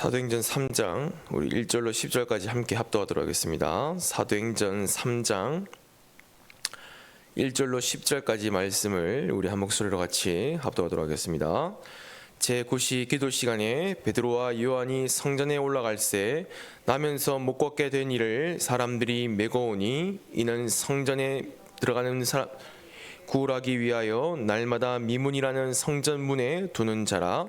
사도행전 3장 우리 1절로 10절까지 함께 합독하도록 하겠습니다. 사도행전 3장 1절로 10절까지 말씀을 우리 한 목소리로 같이 합독하도록 하겠습니다. 제9시 기도 시간에 베드로와 요한이 성전에 올라갈새 나면서 못 걷게 된 이를 사람들이 메고 오니 이는 성전에 들어가는 사람 구울하기 위하여 날마다 미문이라는 성전 문에 두는 자라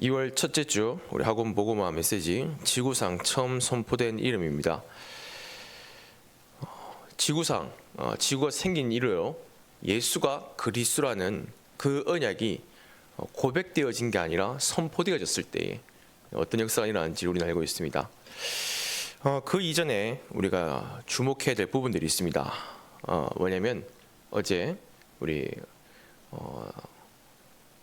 2월 첫째 주 우리 학원 보고마 메시지 지구상 처음 선포된 이름입니다. 어, 지구상 어, 지구가 생긴 이유요 예수가 그리스도라는 그 언약이 어, 고백되어진 게 아니라 선포되어졌을 때에 어떤 역사가 일어나는지 우리는 알고 있습니다. 어, 그 이전에 우리가 주목해야 될 부분들이 있습니다. 어, 뭐냐면 어제 우리 어,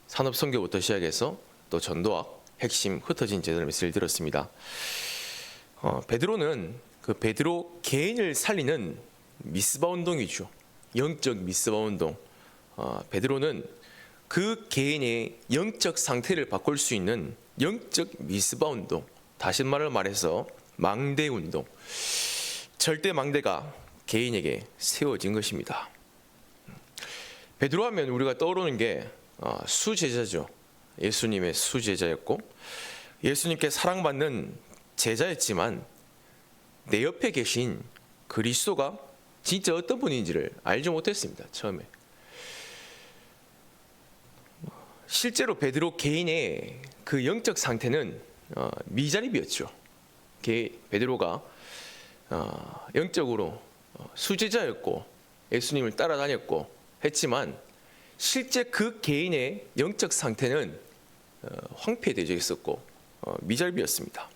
산업 선교부터 시작해서 또 전도학 핵심 흩어진 제도를 메시지를 들었습니다. 어, 베드로는 그 베드로 개인을 살리는 미스바 운동이죠. 영적 미스바 운동. 어, 베드로는 그 개인의 영적 상태를 바꿀 수 있는 영적 미스바 운동. 다시 말을 말해서 망대 운동. 절대 망대가 개인에게 세워진 것입니다. 베드로 하면 우리가 떠오르는 게 어, 수제자죠. 예수님의 수제자였고 예수님께 사랑받는 제자였지만 내 옆에 계신 그리스도가 진짜 어떤 분인지를 알지 못했습니다. 처음에. 실제로 베드로 개인의 그 영적 상태는 어, 미자립이었죠. 베드로가 어, 영적으로 어, 수제자였고 예수님을 따라다녔고 했지만 실제 그 개인의 영적 상태는 황폐되어 있었고 미자립이었습니다.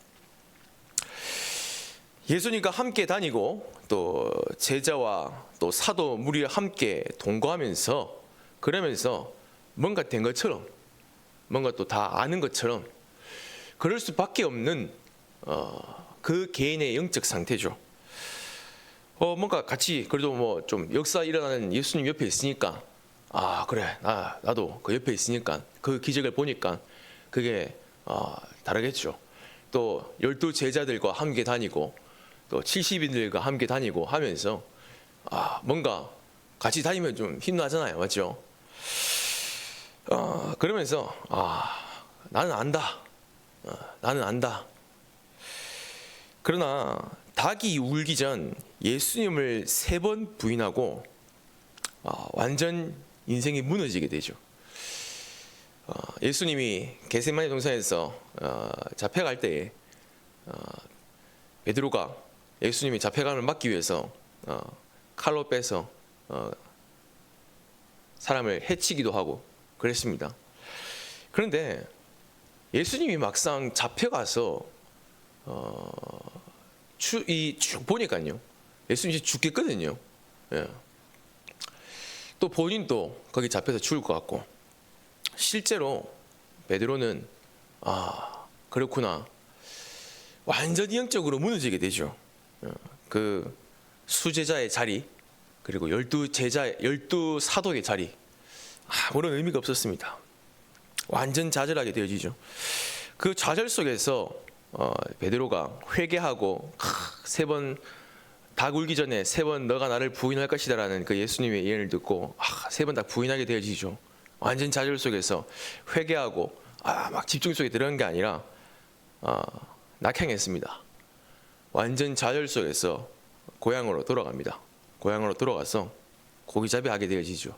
예수님과 함께 다니고 또 제자와 또 사도 무리와 함께 동거하면서 그러면서 뭔가 된 것처럼 뭔가 또 다 아는 것처럼 그럴 수밖에 없는 어, 그 개인의 영적 상태죠. 어 뭔가 같이 그래도 뭐 좀 역사 일어나는 예수님 옆에 있으니까 아 그래 나 나도 그 옆에 있으니까 그 기적을 보니까 그게 어, 다르겠죠. 또 열두 제자들과 함께 다니고 또 70인들과 함께 다니고 하면서 아 뭔가 같이 다니면 좀 힘나잖아요, 맞죠? 어, 그러면서 아 나는 안다, 어, 나는 안다. 그러나 닭이 울기 전 예수님을 세 번 부인하고 어, 완전 인생이 무너지게 되죠. 어, 예수님이 게세마네 동산에서 어, 잡혀갈 때에 어, 베드로가 예수님이 잡혀감을 막기 위해서 어, 칼로 빼서 어, 사람을 해치기도 하고 그랬습니다. 그런데 예수님이 막상 잡혀가서 어, 이쭉 보니까요, 예수님이 죽겠거든요. 예. 또 본인도 거기 잡혀서 죽을 것 같고 실제로 베드로는 아 그렇구나 완전히 영적으로 무너지게 되죠. 그 수제자의 자리 그리고 열두 제자 열두 사도의 자리 아무런 의미가 없었습니다. 완전 좌절하게 되어지죠. 그 좌절 속에서 어, 베드로가 회개하고 세 번 다 굴기 전에 세 번 너가 나를 부인할 것이다라는 그 예수님의 예언을 듣고 아, 세번 다 부인하게 되어지죠. 완전 좌절 속에서 회개하고 아, 막 집중 속에 들어간 게 아니라 어, 낙향했습니다. 완전 좌절 속에서 고향으로 돌아갑니다. 고향으로 돌아가서 고기잡이 하게 되어지죠.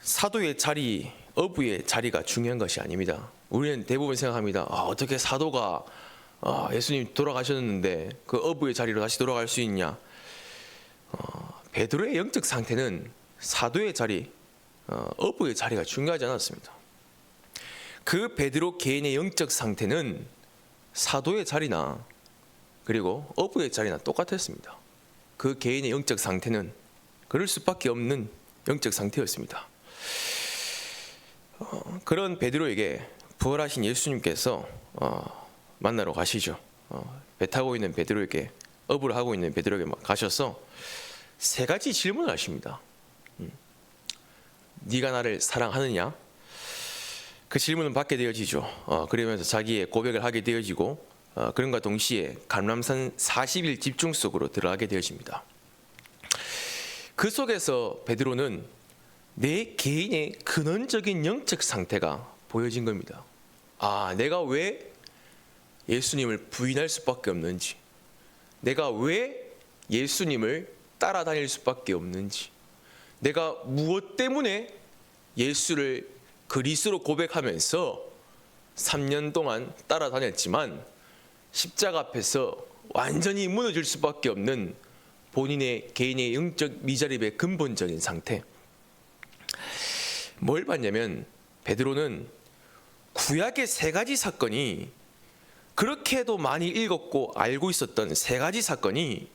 사도의 자리, 어부의 자리가 중요한 것이 아닙니다. 우리는 대부분 생각합니다. 아, 어떻게 사도가 아, 예수님 돌아가셨는데 그 어부의 자리로 다시 돌아갈 수 있냐? 어, 베드로의 영적 상태는 사도의 자리, 어, 어부의 자리가 중요하지 않았습니다. 그 베드로 개인의 영적 상태는 사도의 자리나 그리고 어부의 자리나 똑같았습니다. 그 개인의 영적 상태는 그럴 수밖에 없는 영적 상태였습니다. 어, 그런 베드로에게 부활하신 예수님께서 어, 만나러 가시죠. 어, 배 타고 있는 베드로에게 어부를 하고 있는 베드로에게 막 가셔서 세 가지 질문을 하십니다. 음, 네가 나를 사랑하느냐? 그 질문을 받게 되어지죠. 어, 그러면서 자기의 고백을 하게 되어지고 어, 그런가 동시에 감람산 40일 집중 속으로 들어가게 되어집니다. 그 속에서 베드로는 내 개인의 근원적인 영적 상태가 보여진 겁니다. 아, 내가 왜 예수님을 부인할 수밖에 없는지, 내가 왜 예수님을 따라다닐 수밖에 없는지, 내가 무엇 때문에 예수를 그리스로 고백하면서 3년 동안 따라다녔지만 십자가 앞에서 완전히 무너질 수밖에 없는 본인의 개인의 영적 미자립의 근본적인 상태. 뭘 봤냐면 베드로는 구약의 세 가지 사건이 그렇게도 많이 읽었고 알고 있었던 세 가지 사건이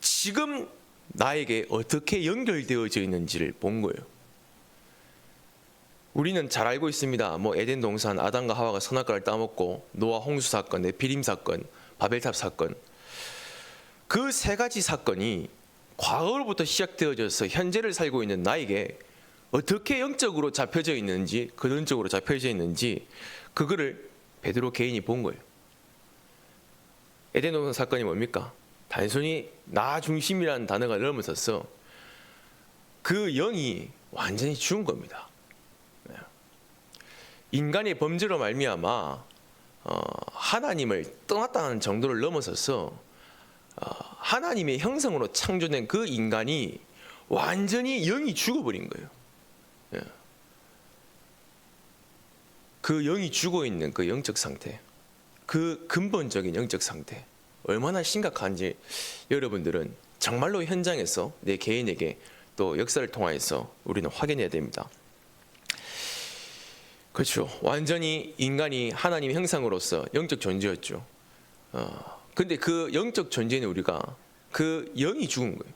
지금 나에게 어떻게 연결되어져 있는지를 본 거예요. 우리는 잘 알고 있습니다. 뭐 에덴 동산 아담과 하와가 선악과를 따먹고 노아 홍수 사건, 네피림 사건, 바벨탑 사건 그 세 가지 사건이 과거로부터 시작되어져서 현재를 살고 있는 나에게 어떻게 영적으로 잡혀져 있는지 근원적으로 잡혀져 있는지 그거를 베드로 개인이 본 거예요. 에덴 동산 사건이 뭡니까? 단순히 나 중심이라는 단어가 넘어서서 그 영이 완전히 죽은 겁니다. 인간의 범죄로 말미암아 어, 하나님을 떠났다는 정도를 넘어서서 어, 하나님의 형성으로 창조된 그 인간이 완전히 영이 죽어버린 거예요. 예. 그 영이 죽어 있는 그 영적 상태, 그 근본적인 영적 상태 얼마나 심각한지 여러분들은 정말로 현장에서 내 개인에게 또 역사를 통하여서 우리는 확인해야 됩니다. 그렇죠. 완전히 인간이 하나님의 형상으로서 영적 존재였죠. 어, 근데 그 영적 존재는 우리가 그 영이 죽은 거예요.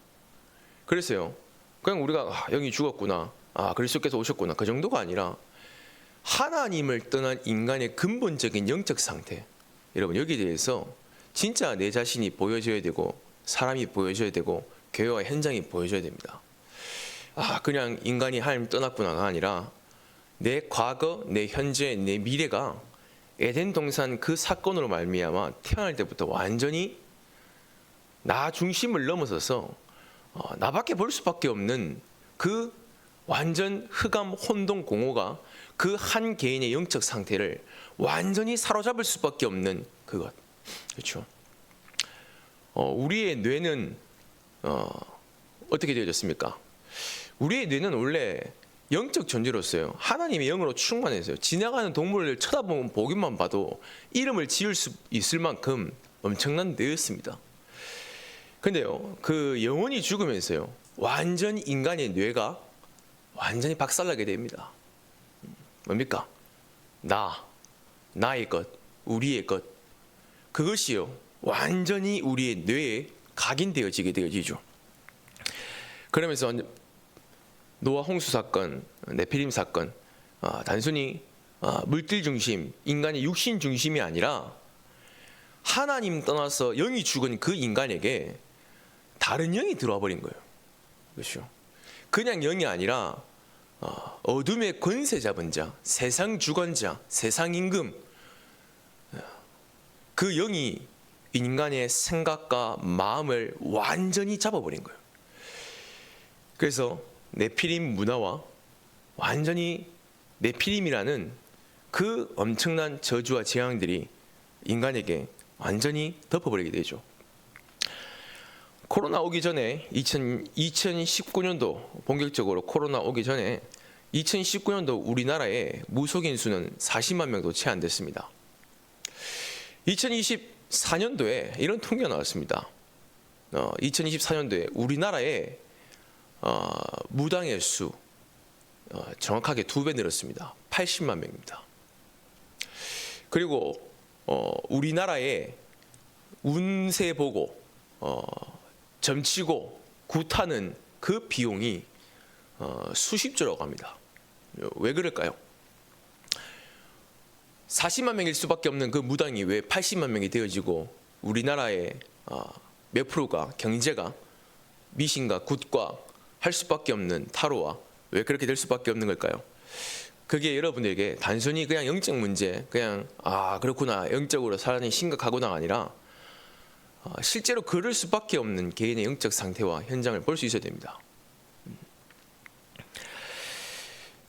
그래서요. 그냥 우리가 아, 영이 죽었구나. 아, 그리스도께서 오셨구나. 그 정도가 아니라 하나님을 떠난 인간의 근본적인 영적 상태. 여러분 여기에 대해서 진짜 내 자신이 보여줘야 되고 사람이 보여줘야 되고 교회와 현장이 보여줘야 됩니다. 아, 그냥 인간이 하나님 떠났구나가 아니라 내 과거, 내 현재, 내 미래가 에덴 동산 그 사건으로 말미암아 태어날 때부터 완전히 나 중심을 넘어서서 어, 나밖에 볼 수밖에 없는 그 완전 흑암 혼동 공허가 그 한 개인의 영적 상태를 완전히 사로잡을 수밖에 없는 그것 그렇죠. 어, 우리의 뇌는 어, 어떻게 되어졌습니까? 우리의 뇌는 원래 영적 존재로서요. 하나님의 영으로 충만해서요. 지나가는 동물을 쳐다보면 보기만 봐도 이름을 지을 수 있을 만큼 엄청난 뇌였습니다. 근데요, 그 영혼이 죽으면서요, 완전 인간의 뇌가 완전히 박살나게 됩니다. 뭡니까? 나, 나의 것, 우리의 것. 그것이요, 완전히 우리의 뇌에 각인되어지게 되어지죠. 그러면서 노아 홍수 사건, 네피림 사건, 어, 단순히 어, 물질 중심, 인간의 육신 중심이 아니라 하나님 떠나서 영이 죽은 그 인간에게 다른 영이 들어와 버린 거예요. 그렇죠? 그냥 영이 아니라 어, 어둠의 권세 잡은 자, 세상 주관자, 세상 임금 그 영이 인간의 생각과 마음을 완전히 잡아버린 거예요. 그래서 네피림 문화와 완전히 네피림이라는 그 엄청난 저주와 재앙들이 인간에게 완전히 덮어버리게 되죠. 코로나 오기 전에 2000, 2019년도 본격적으로 코로나 오기 전에 2019년도 우리나라의 무속인 수는 40만 명도 채 안 됐습니다. 2024년도에 이런 통계가 나왔습니다. 어, 2024년도에 우리나라의 어, 무당의 수 어, 정확하게 두 배 늘었습니다. 80만 명입니다. 그리고 어, 우리나라의 운세 보고 어, 점치고 굿하는 그 비용이 어, 수십조라고 합니다. 왜 그럴까요? 40만 명일 수밖에 없는 그 무당이 왜 80만 명이 되어지고 우리나라의 어, 몇 프로가 경제가 미신과 굿과 할 수밖에 없는 타로와 왜 그렇게 될 수밖에 없는 걸까요? 그게 여러분에게 단순히 그냥 영적 문제, 그냥 아 그렇구나 영적으로 사람이 심각하구나가 아니라 어, 실제로 그럴 수밖에 없는 개인의 영적 상태와 현장을 볼 수 있어야 됩니다. 음.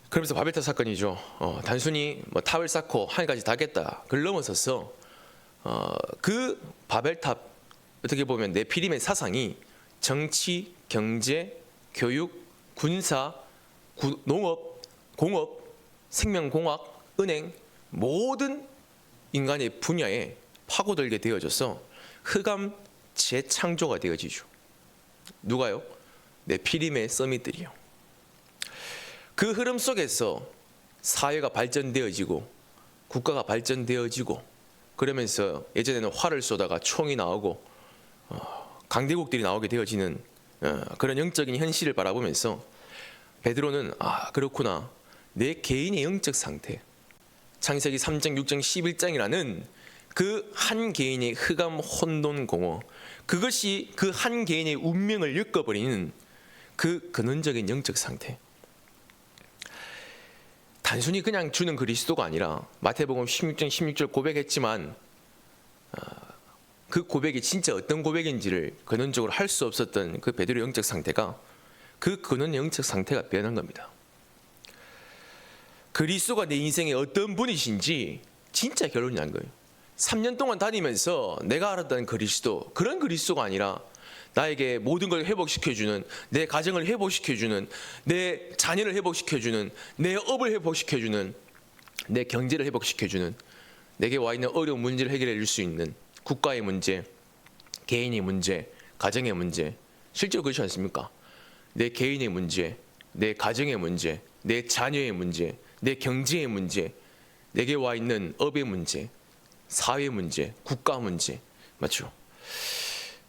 그러면서 바벨탑 사건이죠. 어, 단순히 뭐 탑을 쌓고 하늘까지 닿겠다. 그걸 넘어서서 어, 그 바벨탑 어떻게 보면 네피림의 사상이 정치, 경제, 교육, 군사, 구- 농업, 공업, 생명공학, 은행 모든 인간의 분야에 파고들게 되어져서 흑암 재창조가 되어지죠. 누가요? 네피림의 서밋들이요. 그 흐름 속에서 사회가 발전되어지고 국가가 발전되어지고 그러면서 예전에는 활을 쏘다가 총이 나오고 어, 강대국들이 나오게 되어지는 어, 그런 영적인 현실을 바라보면서 베드로는 아 그렇구나. 내 개인의 영적 상태. 창세기 3장 6장 11장이라는 그 한 개인의 흑암 혼돈 공허 그것이 그 한 개인의 운명을 엮어버리는 그 근원적인 영적 상태 단순히 그냥 주는 그리스도가 아니라 마태복음 16장 16절 고백했지만 아, 그 고백이 진짜 어떤 고백인지를 근원적으로 할 수 없었던 그 베드로 영적 상태가 그 근원 영적 상태가 변한 겁니다. 그리스도가 내 인생에 어떤 분이신지 진짜 결론이 난 거예요. 3년 동안 다니면서 내가 알았던 그리스도 그런 그리스도가 아니라 나에게 모든 걸 회복시켜주는 내 가정을 회복시켜주는 내 자녀를 회복시켜주는 내 업을 회복시켜주는 내 경제를 회복시켜주는 내게 와 있는 어려운 문제를 해결해 줄 수 있는 국가의 문제, 개인의 문제, 가정의 문제 실제로 그렇지 않습니까? 내 개인의 문제, 내 가정의 문제, 내 자녀의 문제, 내 경제의 문제, 내게 와 있는 업의 문제, 사회 문제, 국가 문제 맞죠?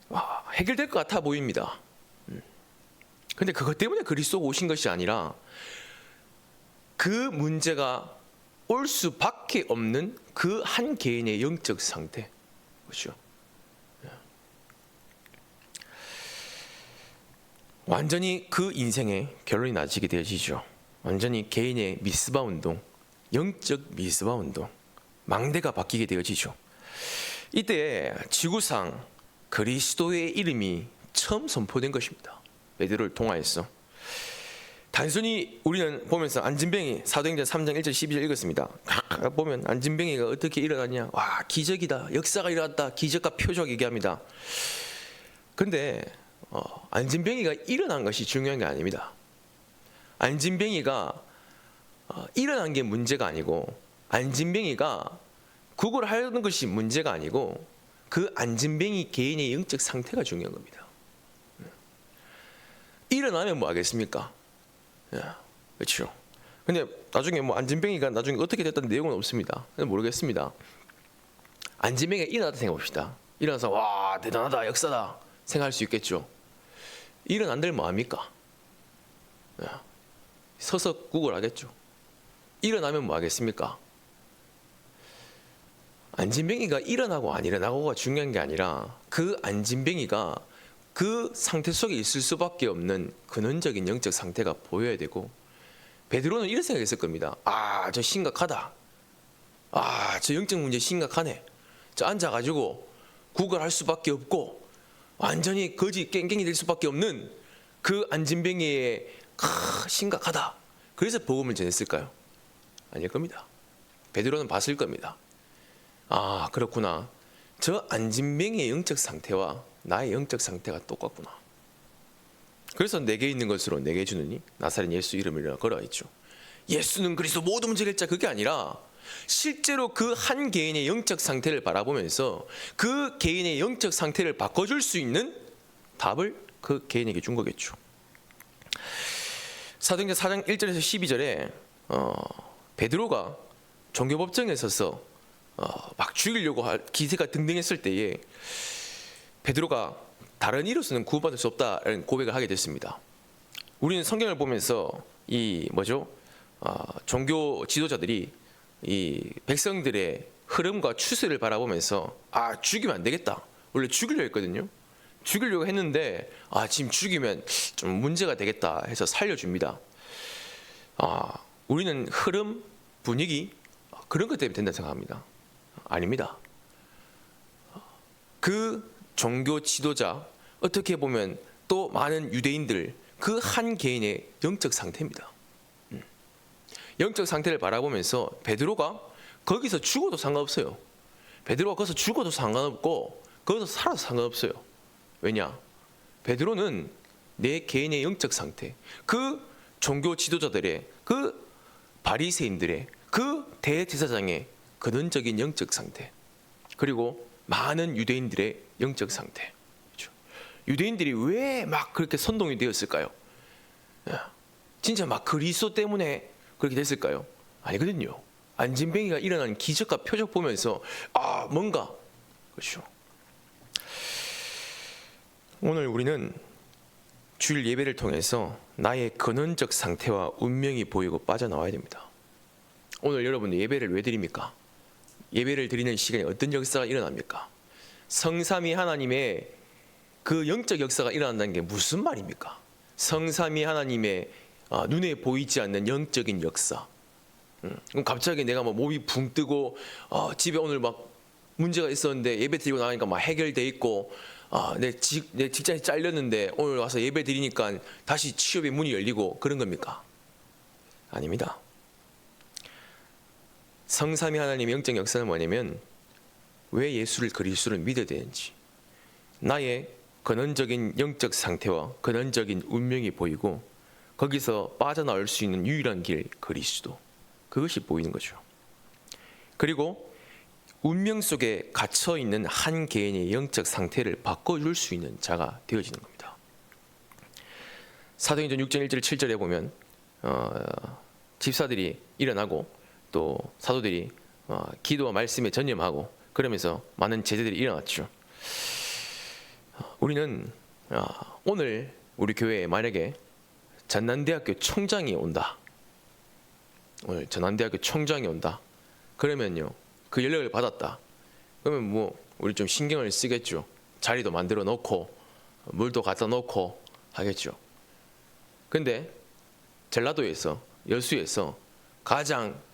와, 해결될 것 같아 보입니다. 음. 근데 그것 때문에 그리스도가 오신 것이 아니라 그 문제가 올 수밖에 없는 그 한 개인의 영적 상태, 그렇죠? 완전히 그 인생의 결론이 나지게 되어지죠. 완전히 개인의 미스바 운동, 영적 미스바 운동, 망대가 바뀌게 되어지죠. 이때 지구상 그리스도의 이름이 처음 선포된 것입니다. 베드로를 통하여서 단순히 우리는 보면서 안진병이 사도행전 3장 1절 12절 읽었습니다. 보면 안진병이가 어떻게 일어났냐? 와 기적이다. 역사가 일어났다. 기적과 표적 얘기합니다. 근데 어, 안진병이가 일어난 것이 중요한 게 아닙니다. 안진병이가 어, 일어난 게 문제가 아니고 안진병이가 그걸 하려는 것이 문제가 아니고 그 안진병이 개인의 영적 상태가 중요한 겁니다. 일어나면 뭐 하겠습니까? 예, 그렇죠. 근데 나중에 뭐 안진병이가 나중에 어떻게 됐다는 내용은 없습니다. 모르겠습니다. 안진병이가 일어났다 생각합시다. 일어나서 와 대단하다 역사다 생각할 수 있겠죠. 일어난들 뭐합니까? 예, 서서 구걸하겠죠. 일어나면 뭐 하겠습니까? 안진뱅이가 일어나고 안 일어나고가 중요한 게 아니라 그 안진뱅이가 그 상태 속에 있을 수밖에 없는 근원적인 영적 상태가 보여야 되고 베드로는 이런 생각했을 겁니다. 아, 저 심각하다. 아, 저 영적 문제 심각하네. 저 앉아가지고 구걸할 수밖에 없고 완전히 거지 깽깽이 될 수밖에 없는 그 안진뱅이의 크, 심각하다. 그래서 복음을 전했을까요? 아닐 겁니다. 베드로는 봤을 겁니다. 아 그렇구나. 저 안진뱅이의 영적 상태와 나의 영적 상태가 똑같구나. 그래서 내게 있는 것으로 내게 주느니 나사렛 예수 이름을 걸어 있죠. 예수는 그리스도 모든 문제 해결자 그게 아니라 실제로 그 한 개인의 영적 상태를 바라보면서 그 개인의 영적 상태를 바꿔줄 수 있는 답을 그 개인에게 준 거겠죠. 사도행전 4장 1절에서 12절에 어, 베드로가 종교법정에 서서 어, 막 죽이려고 할 기세가 등등했을 때에 베드로가 다른 이로서는 구원받을 수 없다라는 고백을 하게 됐습니다. 우리는 성경을 보면서 이 뭐죠? 어, 종교 지도자들이 이 백성들의 흐름과 추세를 바라보면서 아 죽이면 안 되겠다. 원래 죽이려 했거든요. 죽이려고 했는데 아 지금 죽이면 좀 문제가 되겠다 해서 살려줍니다. 아 우리는 흐름, 분위기 그런 것 때문에 된다 생각합니다. 아닙니다. 그 종교 지도자 어떻게 보면 또 많은 유대인들 그 한 개인의 영적 상태입니다. 음. 영적 상태를 바라보면서 베드로가 거기서 죽어도 상관없어요. 베드로가 거기서 죽어도 상관없고 거기서 살아도 상관없어요. 왜냐? 베드로는 내 개인의 영적 상태, 그 종교 지도자들의 그 바리새인들의 그 대제사장의 근원적인 영적 상태, 그리고 많은 유대인들의 영적 상태. 그렇죠? 유대인들이 왜 막 그렇게 선동이 되었을까요? 야, 진짜 막 그리스도 때문에 그렇게 됐을까요? 아니거든요. 안진뱅이가 일어난 기적과 표적 보면서 아 뭔가 그렇죠. 오늘 우리는 주일 예배를 통해서 나의 근원적 상태와 운명이 보이고 빠져나와야 됩니다. 오늘 여러분 예배를 왜 드립니까? 예배를 드리는 시간에 어떤 역사가 일어납니까? 성삼위 하나님의 그 영적 역사가 일어난다는 게 무슨 말입니까? 성삼위 하나님의 아, 눈에 보이지 않는 영적인 역사. 음, 그럼 갑자기 내가 뭐 몸이 붕 뜨고 어, 집에 오늘 막 문제가 있었는데 예배 드리고 나니까 막 해결돼 있고 아, 내, 직, 내 직장이 잘렸는데 오늘 와서 예배 드리니까 다시 취업의 문이 열리고 그런 겁니까? 아닙니다. 성삼위 하나님의 영적 역사는 뭐냐면 왜 예수를 그리스도를 믿어야 되는지 나의 근원적인 영적 상태와 근원적인 운명이 보이고 거기서 빠져나올 수 있는 유일한 길 그리스도 그것이 보이는 거죠. 그리고 운명 속에 갇혀 있는 한 개인의 영적 상태를 바꿔줄 수 있는 자가 되어지는 겁니다. 사도행전 6장 1절 7절에 보면 어, 집사들이 일어나고 또 사도들이 어, 기도와 말씀에 전념하고 그러면서 많은 제자들이 일어났죠. 어, 우리는 어, 오늘 우리 교회에 만약에 전남대학교 총장이 온다. 오늘 전남대학교 총장이 온다. 그러면요. 그 연락을 받았다. 그러면 뭐 우리 좀 신경을 쓰겠죠. 자리도 만들어 놓고 물도 갖다 놓고 하겠죠. 근데 전라도에서 여수에서 가장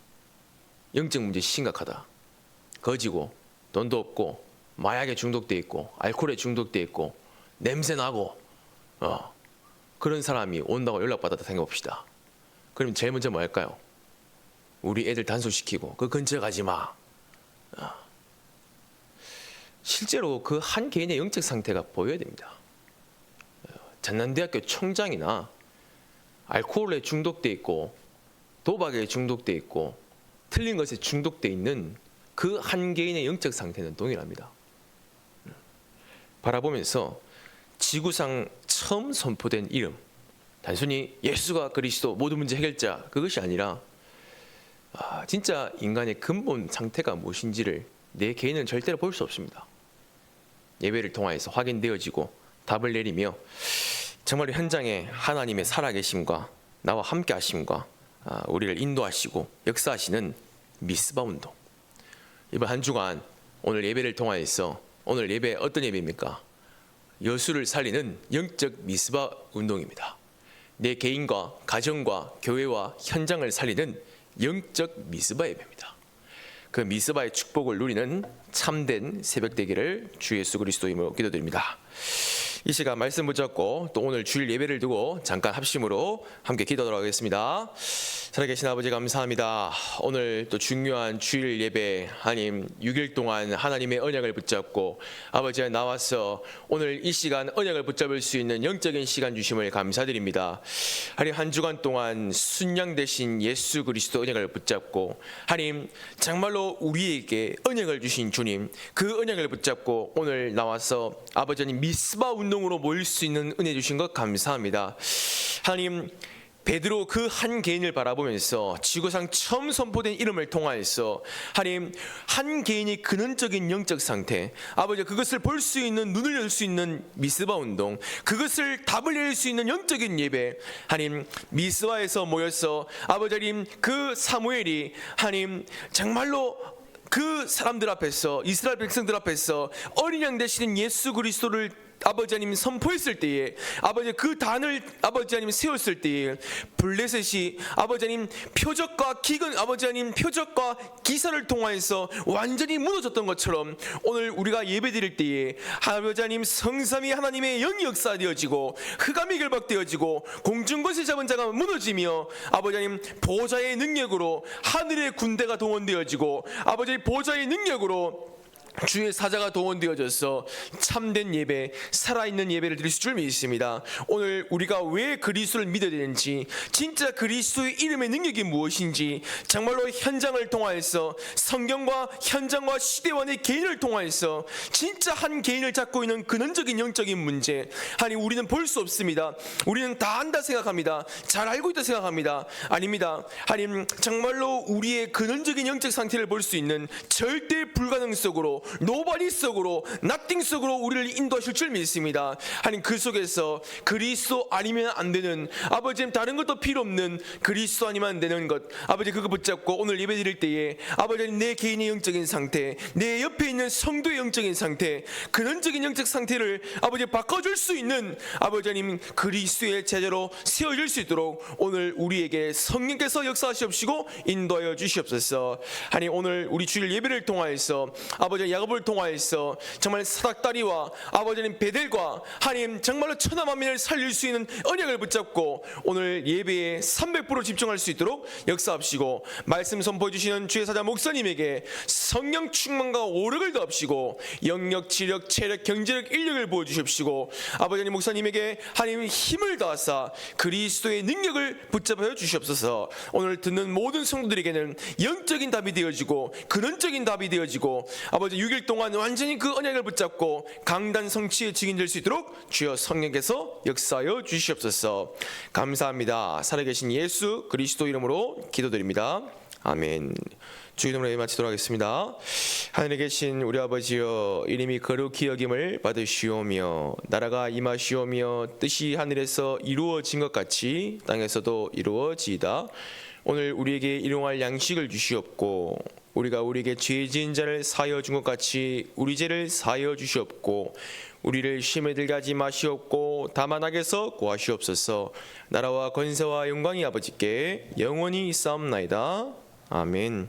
영적 문제 심각하다. 거지고 돈도 없고 마약에 중독돼 있고 알코올에 중독돼 있고 냄새 나고 어, 그런 사람이 온다고 연락받았다 생각해봅시다. 그럼 제일 먼저 뭐 할까요? 우리 애들 단속시키고 그 근처 가지 마. 어. 실제로 그 한 개인의 영적 상태가 보여야 됩니다. 어, 전남대학교 총장이나 알코올에 중독돼 있고 도박에 중독돼 있고 틀린 것에 중독돼 있는 그 한 개인의 영적 상태는 동일합니다. 바라보면서 지구상 처음 선포된 이름, 단순히 예수가 그리스도 모든 문제 해결자 그것이 아니라 아, 진짜 인간의 근본 상태가 무엇인지를 내 개인은 절대로 볼 수 없습니다. 예배를 통하여서 확인되어지고 답을 내리며 정말 현장에 하나님의 살아계심과 나와 함께 하심과 아, 우리를 인도하시고 역사하시는 미스바 운동. 이번 한 주간 오늘 예배를 통하여서 오늘 예배 어떤 예배입니까? 여수를 살리는 영적 미스바 운동입니다. 내 개인과 가정과 교회와 현장을 살리는 영적 미스바 예배입니다. 그 미스바의 축복을 누리는 참된 새벽 되기를 주 예수 그리스도 이름으로 기도드립니다. 이 시간 말씀 붙잡고 또 오늘 주일 예배를 두고 잠깐 합심으로 함께 기도하도록 하겠습니다. 살아계신 아버지 감사합니다. 오늘 또 중요한 주일 예배 하나님 6일 동안 하나님의 언약을 붙잡고 아버지와 나와서 오늘 이 시간 언약을 붙잡을 수 있는 영적인 시간 주심을 감사드립니다. 하나님 한 주간 동안 순양 대신 예수 그리스도 언약을 붙잡고 하나님 정말로 우리에게 언약을 주신 주님 그 언약을 붙잡고 오늘 나와서 아버지 하나님 미스바 운동으로 모일 수 있는 은혜 주신 것 감사합니다. 하나님 베드로 그 한 개인을 바라보면서 지구상 처음 선포된 이름을 통하여서 하나님 한 개인이 근원적인 영적 상태 아버지 그것을 볼 수 있는 눈을 열 수 있는 미스바 운동 그것을 답을 낼수 있는 영적인 예배 하나님 미스바에서 모여서 아버지 하나님 그 사무엘이 하나님 정말로 그 사람들 앞에서 이스라엘 백성들 앞에서 어린 양 되시는 예수 그리스도를 아버지 하나님 선포했을 때에 아버지 그 단을 아버지 하나님 세웠을 때에 블레셋이 아버지 하나님 표적과 기근 아버지 하나님 표적과 기사를 통하여서 완전히 무너졌던 것처럼 오늘 우리가 예배드릴 때에 아버지 하나님 성삼이 하나님의 영이 역사되어지고 흑암이 결박되어지고 공중 것을 잡은 자가 무너지며 아버지 하나님 보좌의 능력으로 하늘의 군대가 동원되어지고 아버지 보좌의 능력으로 주의 사자가 동원되어져서 참된 예배, 살아있는 예배를 드릴 줄 믿습니다. 오늘 우리가 왜 그리스도를 믿어야 되는지, 진짜 그리스도의 이름의 능력이 무엇인지, 정말로 현장을 통하여서 성경과 현장과 시대원의 개인을 통하여서 진짜 한 개인을 잡고 있는 근원적인 영적인 문제, 아니 우리는 볼 수 없습니다. 우리는 다 안다 생각합니다. 잘 알고 있다 생각합니다. 아닙니다. 하나님 정말로 우리의 근원적인 영적 상태를 볼 수 있는 절대 불가능 속으로 노바리 속으로 나띵 속으로 우리를 인도하실 줄 믿습니다. 하나님 그 속에서 그리스도 아니면 안 되는 아버지 다른 것도 필요 없는 그리스도 아니면 안 되는 것 아버지 그거 붙잡고 오늘 예배 드릴 때에 아버지 내 개인의 영적인 상태 내 옆에 있는 성도의 영적인 상태 근원적인 영적 상태를 아버지 바꿔줄 수 있는 아버지 하나님 그리스도의 제자로 세워질 수 있도록 오늘 우리에게 성령께서 역사하시옵시고 인도하여 주시옵소서 하나님 오늘 우리 주일 예배를 통하여서 아버지 야곱을 통하여서 정말 사닥다리와 아버지는 베델과 하나님 정말로 천하 만민을 살릴 수 있는 언약을 붙잡고 오늘 예배에 300% 집중할 수 있도록 역사합시고 말씀 선포해 주시는 주의 사자 목사님에게 성령 충만과 오력을 더합시고 영력, 지력, 체력, 경제력, 인력을 부어 주십시고 아버지 님 목사님에게 하나님 힘을 다하사 그리스도의 능력을 붙잡아 주시옵소서. 오늘 듣는 모든 성도들에게는 영적인 답이 되어지고 근원적인 답이 되어지고 아버지 6일 동안 완전히 그 언약을 붙잡고 강단 성취의 증인 될 수 있도록 주여 성령께서 역사하여 주시옵소서. 감사합니다. 살아계신 예수 그리스도 이름으로 기도드립니다. 아멘. 주 이름으로 예배 마치도록 하겠습니다. 하늘에 계신 우리 아버지여 이름이 거룩히 여김을 받으시오며 나라가 임하시오며 뜻이 하늘에서 이루어진 것 같이 땅에서도 이루어지이다. 오늘 우리에게 일용할 양식을 주시옵고 우리가 우리에게 죄 지은 자를 사하여 준 것 같이 우리 죄를 사하여 주시옵고 우리를 심에 들게 하지 마시옵고 다만 악에서 구하시옵소서. 나라와 권세와 영광이 아버지께 영원히 있사옵나이다. 아멘